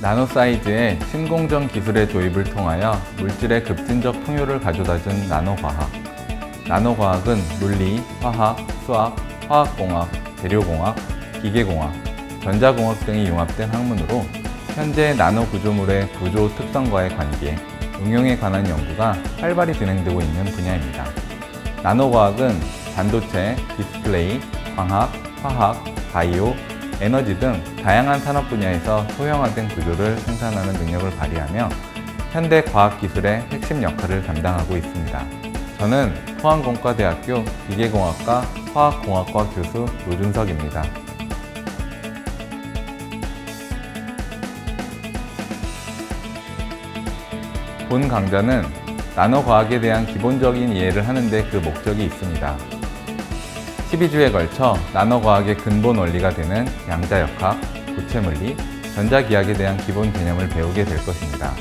나노 사이즈의 신공정 기술의 도입을 통하여 물질의 급진적 풍요를 가져다준 나노과학. 나노과학은 물리, 화학, 수학, 화학공학, 재료공학, 기계공학, 전자공학 등이 융합된 학문으로 현재 나노 구조물의 구조 특성과의 관계, 응용에 관한 연구가 활발히 진행되고 있는 분야입니다. 나노과학은 반도체, 디스플레이, 광학, 화학, 바이오, 에너지 등 다양한 산업 분야에서 소형화된 구조를 생산하는 능력을 발휘하며 현대 과학 기술의 핵심 역할을 담당하고 있습니다. 저는 포항공과대학교 기계공학과 화학공학과 교수 노준석입니다. 본 강좌는 나노과학에 대한 기본적인 이해를 하는데 그 목적이 있습니다. 12주에 걸쳐 나노과학의 근본 원리가 되는 양자역학, 고체물리, 전자기학에 대한 기본 개념을 배우게 될 것입니다.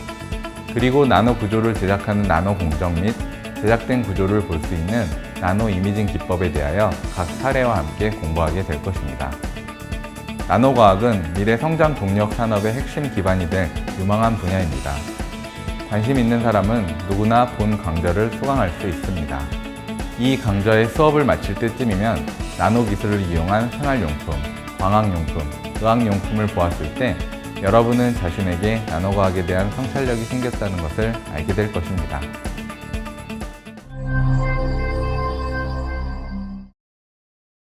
그리고 나노 구조를 제작하는 나노 공정 및 제작된 구조를 볼 수 있는 나노 이미징 기법에 대하여 각 사례와 함께 공부하게 될 것입니다. 나노과학은 미래 성장 동력 산업의 핵심 기반이 될 유망한 분야입니다. 관심 있는 사람은 누구나 본 강좌를 수강할 수 있습니다. 이 강좌의 수업을 마칠 때쯤이면 나노 기술을 이용한 생활용품, 광학용품, 의학용품을 보았을 때 여러분은 자신에게 나노과학에 대한 성찰력이 생겼다는 것을 알게 될 것입니다.